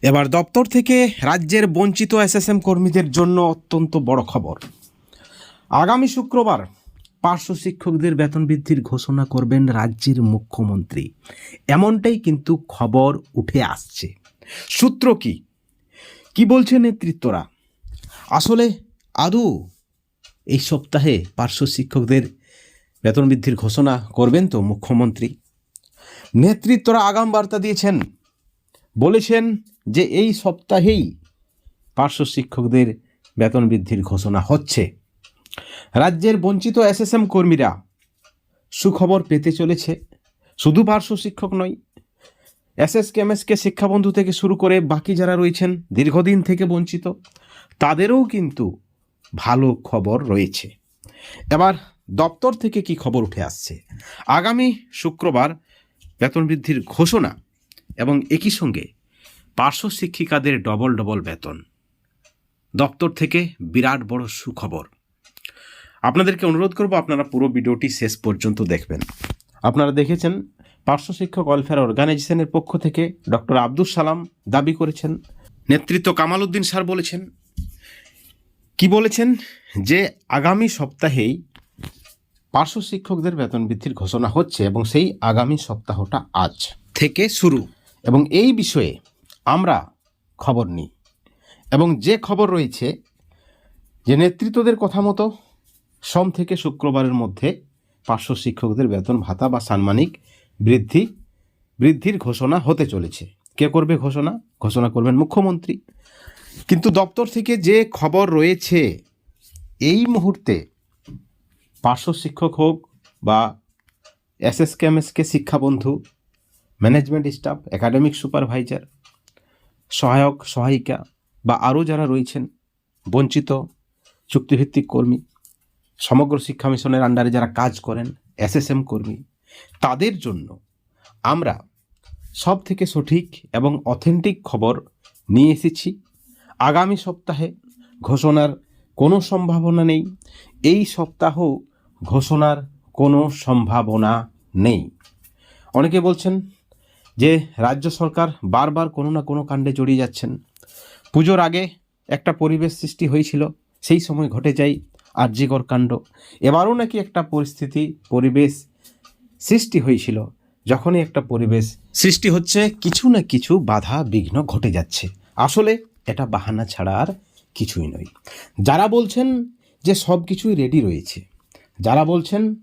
এবার দপ্তর থেকে রাজ্যের বঞ্চিত এসএসএম কর্মীদের জন্য অত্যন্ত বড় খবর। আগামী শুক্রবার পার্শ্ব শিক্ষকদের বেতন বৃদ্ধির ঘোষণা করবেন রাজ্যের মুখ্যমন্ত্রী। এমনটাই কিন্তু খবর উঠে আসছে। সূত্র কি? কি বলছে নেতৃত্বরা? আসলে আদৌ এই সপ্তাহে পার্শ্ব শিক্ষকদের বেতন বৃদ্ধির ঘোষণা করবেন তো মুখ্যমন্ত্রী? নেতৃত্বরা আগাম বার্তা দিয়েছেন বলেছেন যে এই সপ্তাহেই পার্শ্ব শিক্ষকদের বেতন বৃদ্ধির ঘোষণা হচ্ছে। রাজ্যের বঞ্চিত এসএসএম কর্মীরা সুখবর পেতে চলেছে। শুধু পার্শ্ব শিক্ষক নয়, এসএস কেমএসকে শিক্ষাবন্ধু থেকে শুরু করে বাকি যারা রয়েছেন, দীর্ঘদিন থেকে বঞ্চিত, তাদেরও কিন্তু ভালো খবর রয়েছে। এবার দপ্তর থেকে কি খবর উঠে আসছে? আগামী শুক্রবার বেতন বৃদ্ধির ঘোষণা এবং একই সঙ্গে পার্শ্ব শিক্ষিকাদের ডবল ডবল বেতন। দপ্তর থেকে বিরাট বড় সুখবর। আপনাদেরকে অনুরোধ করব আপনারা পুরো ভিডিওটি শেষ পর্যন্ত দেখবেন। আপনারা দেখেছেন পার্শ্ব শিক্ষক ওয়েলফেয়ার অর্গানাইজেশনের পক্ষ থেকে ডক্টর আব্দুল সালাম দাবি করেছেন। নেতৃত্ব কামাল উদ্দিন স্যার বলেছেন, কি বলেছেন? যে আগামী সপ্তাহেই পার্শ্ব শিক্ষকদের বেতন বৃদ্ধির ঘোষণা হচ্ছে এবং সেই আগামী সপ্তাহটা আজ থেকে শুরু। এবং এই বিষয়ে আমরা খবর নিই। এবং যে খবর রয়েছে যে নেতৃত্বদের কথা মতো সোম থেকে শুক্রবারের মধ্যে পার্শ্ব শিক্ষকদের বেতন, ভাতা বা সাম্মানিক বৃদ্ধি, বৃদ্ধির ঘোষণা হতে চলেছে। কে করবে ঘোষণা? ঘোষণা করবেন মুখ্যমন্ত্রী। কিন্তু দপ্তর থেকে যে খবর রয়েছে, এই মুহূর্তে পার্শ্ব শিক্ষক হোক বা S S K M S K শিক্ষাবন্ধু management staff academic supervisor সহায়ক, সহায়িকা বা আরও যারা রয়েছেন, বঞ্চিত, চুক্তিভিত্তিক কর্মী, সমগ্র শিক্ষা মিশনের আন্ডারে যারা কাজ করেন এসএসএম কর্মী, তাদের জন্য আমরা সব থেকে সঠিক এবং অথেন্টিক খবর নিয়ে এসেছি। আগামী সপ্তাহে ঘোষণার কোনো সম্ভাবনা নেই। এই সপ্তাহ ঘোষণার কোনো সম্ভাবনা নেই। অনেকে বলছেন যে রাজ্য সরকার বারবার কোনো না কোনো কাণ্ডে জড়িয়ে যাচ্ছেন। পুজোর আগে একটা পরিবেশ সৃষ্টি হয়েছিল, সেই সময় ঘটে যায় আর্যিকর কাণ্ড। এবারও নাকি একটা পরিস্থিতি, পরিবেশ সৃষ্টি হয়েছিল, যখনই একটা পরিবেশ সৃষ্টি হচ্ছে, কিছু না কিছু বাধা বিঘ্ন ঘটে যাচ্ছে। আসলে এটা বাহানা ছাড়া আর কিছুই নয়। যারা বলছেন যে সব কিছুই রেডি রয়েছে, যারা বলছেন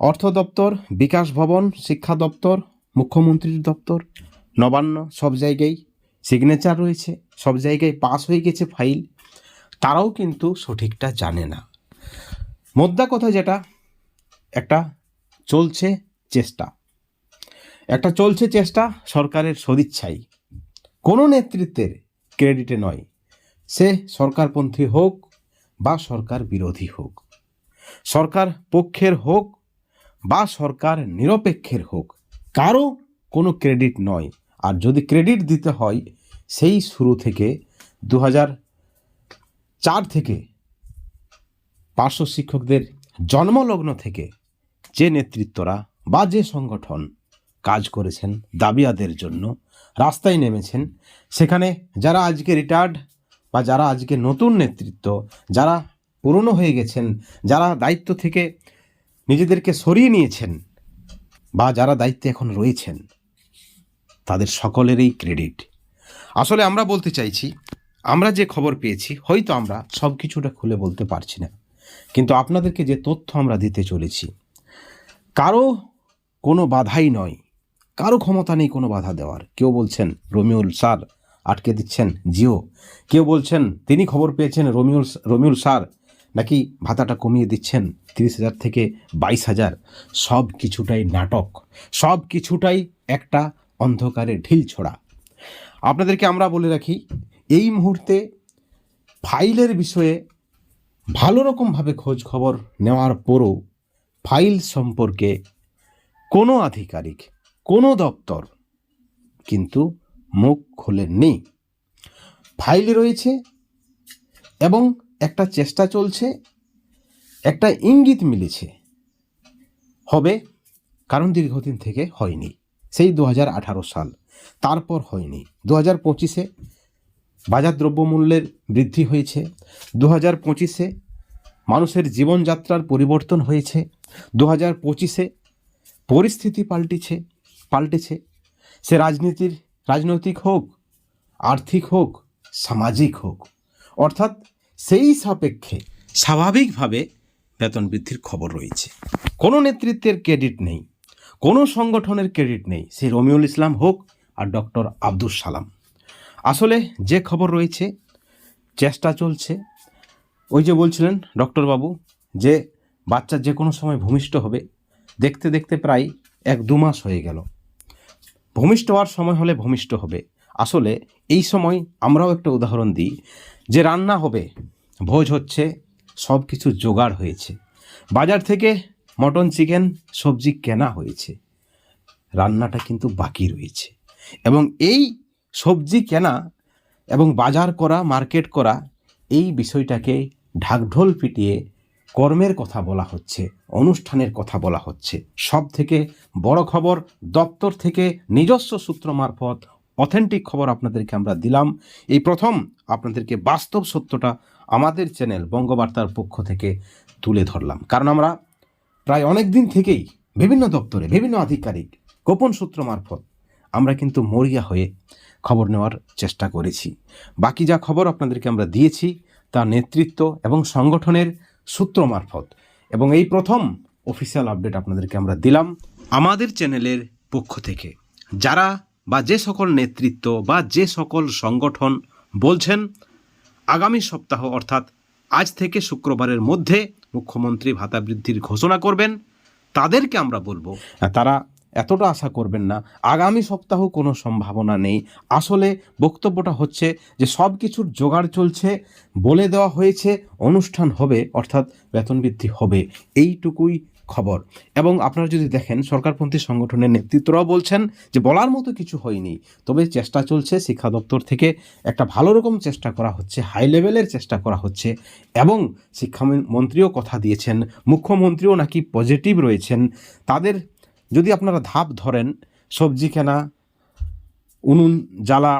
অর্থ দপ্তর, বিকাশ ভবন, শিক্ষা দপ্তর মুখ্যমন্ত্রীর দপ্তর। নবান্ন, সব জায়গায় সিগনেচার রয়েছে, সব জায়গায় পাস হয়ে গেছে ফাইল তারাও কিন্তু সঠিকটা জানে না। মোদ্দা কথা যেটা, একটা চলছে চেষ্টা। একটা চলছে চেষ্টা সরকারের সদিচ্ছাই কোনো নেতৃত্বের ক্রেডিটে নয়। সে সরকারপন্থী হোক বা সরকার বিরোধী হোক। সরকার পক্ষের হোক বা সরকার নিরপেক্ষের হোক। কারও কোনো ক্রেডিট নয়। আর যদি ক্রেডিট দিতে হয়, সেই শুরু থেকে দু চার থেকে পার্শ্ব শিক্ষকদের জন্মলগ্ন থেকে যে নেতৃত্বরা বা যে সংগঠন কাজ করেছেন দাবিয়াদের জন্য রাস্তায় নেমেছেন, সেখানে যারা আজকে রিটায়ার্ড বা যারা আজকে নতুন নেতৃত্ব, যারা পুরনো হয়ে গেছেন, যারা দায়িত্ব থেকে নিজেদেরকে সরিয়ে নিয়েছেন বা যারা দায়িত্বে এখন রয়েছেন, তাদের সকলেরই ক্রেডিট। আসলে আমরা বলতে চাইছি, আমরা যে খবর পেয়েছি, হয়তো আমরা সব কিছুটা খুলে বলতে পারছি না। কিন্তু আপনাদেরকে যে তথ্য আমরা দিতে চলেছি, কারও কোনো বাধাই নয়, কারও ক্ষমতা নেই কোনো বাধা দেওয়ার। কেউ বলছেন, রমিউল স্যার আটকে দিচ্ছেন জিও। কেউ বলছেন, তিনি খবর পেয়েছেন রমিউল রমিউল স্যার নাকি ভাতাটা কমিয়ে দিচ্ছেন তিরিশ হাজার থেকে বাইশ হাজার? সব কিছুটাই নাটক, সব কিছুটাই একটা অন্ধকারে ঢিল ছোড়া। আপনাদেরকে আমরা বলে রাখি, এই মুহূর্তে ফাইলের বিষয়ে ভালো রকমভাবে খোঁজ খবর নেওয়ার পরও ফাইল সম্পর্কে কোনো আধিকারিক, কোনো দপ্তর কিন্তু মুখ খোলেননি। ফাইল রয়েছে এবং একটা চেষ্টা চলছে, একটা ইঙ্গিত মিলেছে। হবে কারণ দীর্ঘদিন থেকে হয়নি। সেই দু হাজার আঠারো সাল, তারপর হয়নি। দু হাজার পঁচিশে বাজার দ্রব্যমূল্যের বৃদ্ধি হয়েছে। দু হাজার পঁচিশে মানুষের জীবনযাত্রার পরিবর্তন হয়েছে। দু হাজার পঁচিশে পরিস্থিতি পাল্টেছে পাল্টেছে। সে রাজনীতির, রাজনৈতিক হোক, আর্থিক হোক, সামাজিক হোক। অর্থাৎ সেই সাপেক্ষে স্বাভাবিকভাবে বেতন বৃদ্ধির খবর রয়েছে। কোনো নেতৃত্বের ক্রেডিট নেই কোনো সংগঠনের ক্রেডিট নেই সে রমিউল ইসলাম হোক আর ডক্টর আব্দুল সালাম। আসলে যে খবর রয়েছে চেষ্টা চলছে। ওই যে বলছিলেন ডক্টর বাবু যে বাচ্চা যে কোনো সময় ভূমিষ্ঠ হবে দেখতে দেখতে প্রায় এক দু মাস হয়ে গেল। ভূমিষ্ঠ হওয়ার সময় হলে ভূমিষ্ঠ হবে। আসলে এই সময় আমরাও একটা উদাহরণ দিই যে রান্না হবে, ভোজ হচ্ছে, সব কিছু জোগাড় হয়েছে। বাজার থেকে মটন, চিকেন, সবজি কেনা হয়েছে। রান্নাটা কিন্তু বাকি রয়েছে। এবং এই সবজি কেনা এবং বাজার করা, মার্কেট করা, এই বিষয়টাকে ঢাকঢোল পিটিয়ে কর্মের কথা বলা হচ্ছে, অনুষ্ঠানের কথা বলা হচ্ছে। সব থেকে বড় খবর, দপ্তর থেকে নিজস্ব সূত্র মারফত অথেন্টিক খবর আপনাদেরকে আমরা দিলাম। এই প্রথম আপনাদেরকে বাস্তব সত্যটা আমাদের চ্যানেল বঙ্গবার্তার পক্ষ থেকে তুলে ধরলাম। কারণ আমরা প্রায় অনেক দিন থেকেই বিভিন্ন দপ্তরে, বিভিন্ন আধিকারিক, গোপন সূত্র মারফত আমরা কিন্তু মরিয়া হয়ে খবর নেওয়ার চেষ্টা করেছি। বাকি যা খবর আপনাদেরকে আমরা দিয়েছি, তা নেতৃত্ব এবং সংগঠনের সূত্র মারফত। এবং এই প্রথম অফিসিয়াল আপডেট আপনাদেরকে আমরা দিলাম আমাদের চ্যানেলের পক্ষ থেকে। যারা বা যে সকল নেতৃত্ব বা যে সকল সংগঠন বলছেন, আগামী সপ্তাহ অর্থাৎ আজ থেকে শুক্রবারের মধ্যে মুখ্যমন্ত্রী ভাতা বৃদ্ধির ঘোষণা করবেন, তাদেরকে আমরা বলব। তারা এতটা আশা করবেন না। আগামী সপ্তাহ কোনো সম্ভাবনা নেই। আসলে বক্তব্যটা হচ্ছে যে সব কিছুর জোগাড় চলছে, বলে দেওয়া হয়েছে, অনুষ্ঠান হবে, অর্থাৎ বেতন বৃদ্ধি হবে। এইটুকুই খবর। এবং আপনারা যদি দেখেন, সরকারপন্থী সংগঠনের নেতৃত্বরাও বলছেন যে, বলার মতো কিছু হয়নি। তবে চেষ্টা চলছে শিক্ষা দপ্তর থেকে একটা ভালো রকম চেষ্টা করা হচ্ছে, হাই লেভেলের চেষ্টা করা হচ্ছে। এবং শিক্ষামন্ত্রীও কথা দিয়েছেন, মুখ্যমন্ত্রীও নাকি পজিটিভ রয়েছেন। তাদের যদি আপনারা ধাপ ধরেন, সবজি কেনা, উনুন জ্বালা,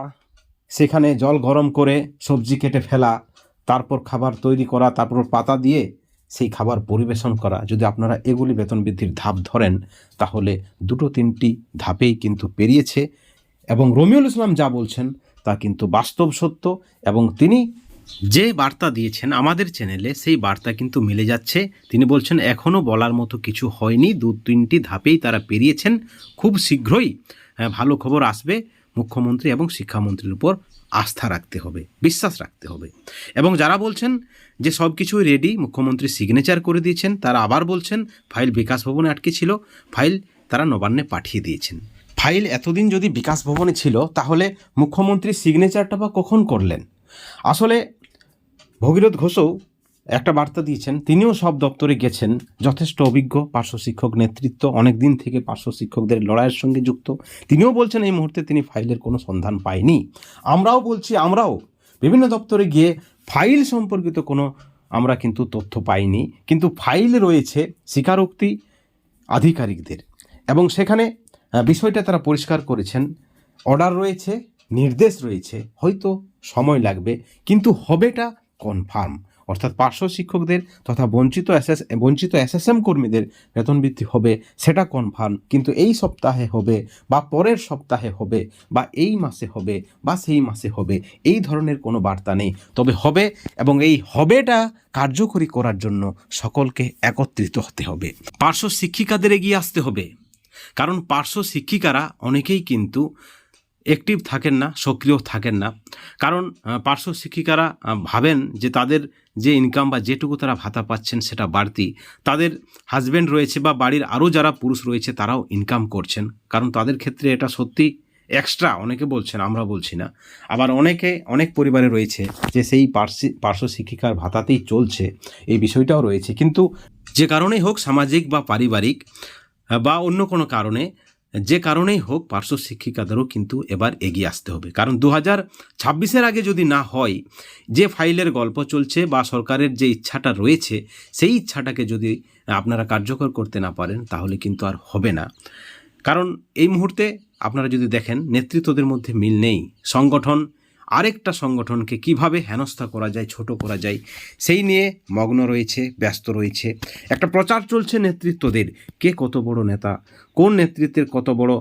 সেখানে জল গরম করে সবজি কেটে ফেলা, তারপর খাবার তৈরি করা, তারপর পাতা দিয়ে সেই খাবার পরিবেশন করা। যদি আপনারা এগুলি বেতন বৃদ্ধির ধাপ ধরেন, তাহলে দুটো তিনটি ধাপেই কিন্তু পেরিয়েছে এবং রমিউল ইসলাম যা বলছেন, তা কিন্তু বাস্তব সত্য এবং তিনি যে বার্তা দিয়েছেন আমাদের চ্যানেলে, সেই বার্তা কিন্তু মিলে যাচ্ছে। তিনি বলছেন এখনও বলার মতো কিছু হয়নি। দু তিনটি ধাপেই তারা পেরিয়েছেন। খুব শীঘ্রই ভালো খবর আসবে মুখ্যমন্ত্রী এবং শিক্ষামন্ত্রীর উপর। আস্থা রাখতে হবে, বিশ্বাস রাখতে হবে। এবং যারা বলছেন যে সব কিছুই রেডি মুখ্যমন্ত্রী সিগনেচার করে দিয়েছেন, তারা আবার বলছেন ফাইল বিকাশ ভবনে আটকে ছিল ফাইল তারা নবান্নে পাঠিয়ে দিয়েছেন। ফাইল এতদিন যদি বিকাশ ভবনে ছিল, তাহলে মুখ্যমন্ত্রী সিগনেচারটা বা কখন করলেন? আসলে ভগীরথ ঘোষও একটা বার্তা দিয়েছেন, তিনিও সব দপ্তরে গেছেন। যথেষ্ট অভিজ্ঞ পার্শ্ব শিক্ষক নেতৃত্ব অনেক দিন থেকে পার্শ্ব শিক্ষকদের লড়াইয়ের সঙ্গে যুক্ত। তিনিও বলছেন এই মুহূর্তে তিনি ফাইলের কোনো সন্ধান পায়নি। আমরাও বলছি, আমরাও। বিভিন্ন দপ্তরে গিয়ে ফাইল সম্পর্কিত কোনো আমরা কিন্তু তথ্য পাইনি। কিন্তু ফাইল রয়েছে স্বীকারোক্তি আধিকারিকদের। এবং সেখানে বিষয়টা তারা পরিষ্কার করেছেন। অর্ডার রয়েছে, নির্দেশ রয়েছে। হয়তো সময় লাগবে, কিন্তু হবেটা কনফার্ম। অর্থাৎ পার্শ্ব শিক্ষকদের তথা বঞ্চিত এসএস, বঞ্চিত এসএসএম কর্মীদের বেতন বৃদ্ধি হবে, সেটা কনফার্ম কিন্তু এই সপ্তাহে হবে বা পরের সপ্তাহে হবে বা এই মাসে হবে বা সেই মাসে হবে, এই ধরনের কোনো বার্তা নেই। তবে হবে এবং এই হবেটা কার্যকরী করার জন্য সকলকে একত্রিত হতে হবে। পার্শ্ব শিক্ষিকাদের এগিয়ে আসতে হবে। কারণ পার্শ্ব শিক্ষিকারা অনেকেই কিন্তু অ্যাক্টিভ থাকেন না, সক্রিয় থাকেন না। কারণ পার্শ্ব শিক্ষিকারা ভাবেন যে তাদের যে ইনকাম বা যেটুকু তারা ভাতা পাচ্ছেন সেটা বাড়তি। তাদের হাজব্যান্ড রয়েছে বা বাড়ির আরও যারা পুরুষ রয়েছে তারাও ইনকাম করছেন। কারণ তাদের ক্ষেত্রে এটা সত্যি এক্সট্রা অনেকে বলছেন, আমরা বলছি না। আবার অনেকে, অনেক পরিবারে রয়েছে যে সেই পার্শ্ব পার্শ্ব শিক্ষিকার ভাতাতেই চলছে, এই বিষয়টাও রয়েছে। কিন্তু যে কারণেই হোক সামাজিক বা পারিবারিক বা অন্য কোনো কারণে যে কারণেই হোক পার্শ্ব শিক্ষিকাদেরও কিন্তু এবার এগিয়ে আসতে হবে। কারণ দু হাজার ছাব্বিশের আগে যদি না হয়, যে ফাইলের গল্প চলছে বা সরকারের যে ইচ্ছাটা রয়েছে, সেই ইচ্ছাটাকে যদি আপনারা কার্যকর করতে না পারেন, তাহলে কিন্তু আর হবে না। কারণ এই মুহূর্তে আপনারা যদি দেখেন, নেতৃত্বদের মধ্যে মিল নেই। সংগঠন আরেকটা সংগঠনকে কীভাবে হেনস্থা করা যায়, ছোট করা যায়, সেই নিয়ে মগ্ন রয়েছে, ব্যস্ত রয়েছে। একটা প্রচার চলছে নেতৃত্বদের। কে কত বড় নেতা? কোন নেতৃত্বের কত বড়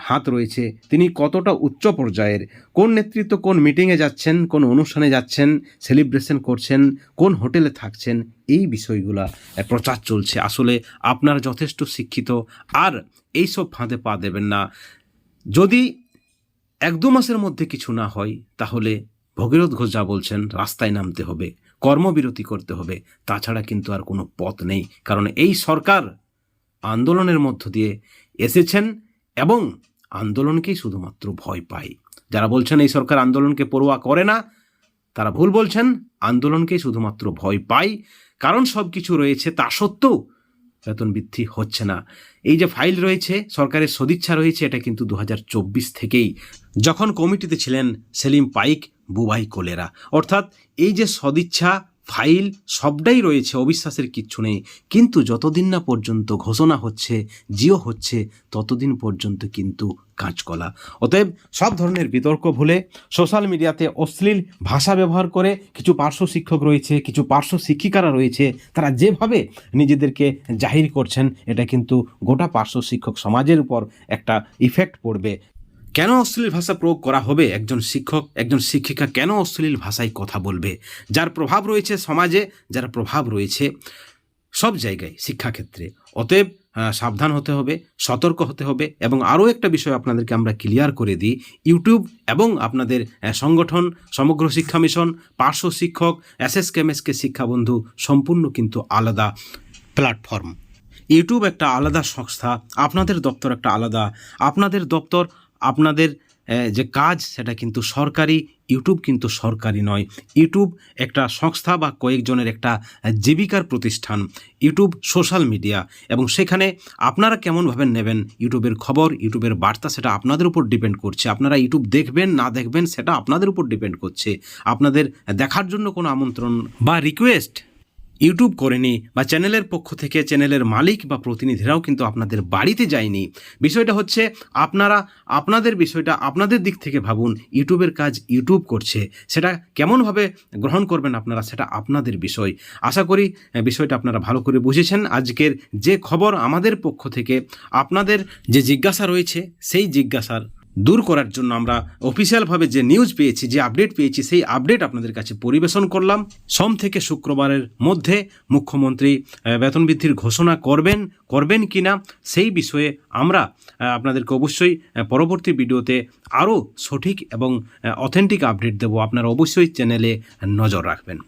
হাত রয়েছে? তিনি কতটা উচ্চ পর্যায়ের? কোন নেতৃত্ব কোন মিটিংয়ে যাচ্ছেন, কোন অনুষ্ঠানে যাচ্ছেন, সেলিব্রেশন করছেন, কোন হোটেলে থাকছেন, এই বিষয়গুলা প্রচার চলছে। আসলে আপনার যথেষ্ট শিক্ষিত। আর এইসব ফাঁদে পা দেবেন না। যদি এক দু মাসের মধ্যে কিছু না হয়, তাহলে ভগীরথ ঘোষ যা বলছেন রাস্তায় নামতে হবে, কর্মবিরতি করতে হবে, তাছাড়া কিন্তু আর কোনো পথ নেই। কারণ এই সরকার আন্দোলনের মধ্য দিয়ে এসেছেন এবং আন্দোলনকেই শুধুমাত্র ভয় পায়। যারা বলছেন এই সরকার আন্দোলনকে পড়ুয়া করে না, তারা ভুল বলছেন, আন্দোলনকেই শুধুমাত্র ভয় পায়। কারণ সব কিছু রয়েছে তা সত্ত্বেও বেতন বৃদ্ধি হচ্ছে না। এই যে ফাইল রয়েছে, সরকারের সদিচ্ছা রয়েছে, এটা কিন্তু দু হাজার চব্বিশ থেকেই। যখন কমিটিতে ছিলেন সেলিম পাইক, বুবাই কোলেরা। অর্থাৎ এই যে সদিচ্ছা, ফাইল, সবটাই রয়েছে, অবিশ্বাসের কিচ্ছু নেই। কিন্তু যতদিন না পর্যন্ত ঘোষণা হচ্ছে, জিও হচ্ছে, ততদিন পর্যন্ত কিন্তু কাঁচকলা। অতএব সব ধরনের বিতর্ক ভুলে সোশ্যাল মিডিয়াতে অশ্লীল ভাষা ব্যবহার করে কিছু পার্শ্ব শিক্ষক রয়েছে, কিছু পার্শ্ব শিক্ষিকারা রয়েছে, তারা যেভাবে নিজেদেরকে জাহির করছেন, এটা কিন্তু গোটা পার্শ্ব শিক্ষক সমাজের উপর একটা ইফেক্ট পড়বে। কেন অশ্লীল ভাষা প্রয়োগ করা হবে? একজন শিক্ষক, একজন শিক্ষিকা কেন অশ্লীল ভাষায় কথা বলবে? যার প্রভাব রয়েছে সমাজে, যার প্রভাব রয়েছে সব জায়গায়, শিক্ষাক্ষেত্রে। অতএব সাবধান হতে হবে, সতর্ক হতে হবে এবং আরও একটা বিষয় আপনাদেরকে আমরা ক্লিয়ার করে দিই। ইউটিউব এবং আপনাদের সংগঠন, সমগ্র শিক্ষা মিশন, পার্শ্ব শিক্ষক এস এস কেমএসকে শিক্ষাবন্ধু সম্পূর্ণ কিন্তু আলাদা প্ল্যাটফর্ম ইউটিউব একটা আলাদা সংস্থা, আপনাদের দপ্তর একটা আলাদা। আপনাদের দপ্তর, আপনাদের যে কাজ সেটা কিন্তু সরকারি, ইউটিউব কিন্তু সরকারি নয়। ইউটিউব একটা সংস্থা বা কয়েকজনের একটা জীবিকার প্রতিষ্ঠান। YouTube social media. এবং সেখানে আপনারা কেমনভাবে নেবেন? ইউটিউবের খবর, ইউটিউবের বার্তা সেটা আপনাদের উপর ডিপেন্ড করছে। আপনারা ইউটিউব দেখবেন, না দেখবেন সেটা আপনাদের উপর ডিপেন্ড করছে। আপনাদের দেখার জন্য কোনো আমন্ত্রণ বা রিকোয়েস্ট ইউটিউব করেনি বা চ্যানেলের পক্ষ থেকে চ্যানেলের মালিক বা প্রতিনিধিরাও কিন্তু আপনাদের বাড়িতে যায়নি। বিষয়টা হচ্ছে আপনারা, আপনাদের বিষয়টা আপনাদের দিক থেকে ভাবুন, ইউটিউবের কাজ ইউটিউব করছে। সেটা কেমনভাবে গ্রহণ করবেন আপনারা সেটা আপনাদের বিষয়। আশা করি বিষয়টা আপনারা ভালো করে বুঝেছেন। আজকের যে খবর আমাদের পক্ষ থেকে, আপনাদের যে জিজ্ঞাসা রয়েছে, সেই জিজ্ঞাসার দূর করার জন্য আমরা অফিসিয়ালভাবে যে নিউজ পেয়েছি, যে আপডেট পেয়েছি, সেই আপডেট আপনাদের কাছে পরিবেশন করলাম। সোম থেকে শুক্রবারের মধ্যে মুখ্যমন্ত্রী বেতন বৃদ্ধির ঘোষণা করবেন করবেন কি না সেই বিষয়ে আমরা আপনাদেরকে অবশ্যই পরবর্তী ভিডিওতে আরও সঠিক এবং অথেন্টিক আপডেট দেব। আপনারা অবশ্যই চ্যানেলে নজর রাখবেন।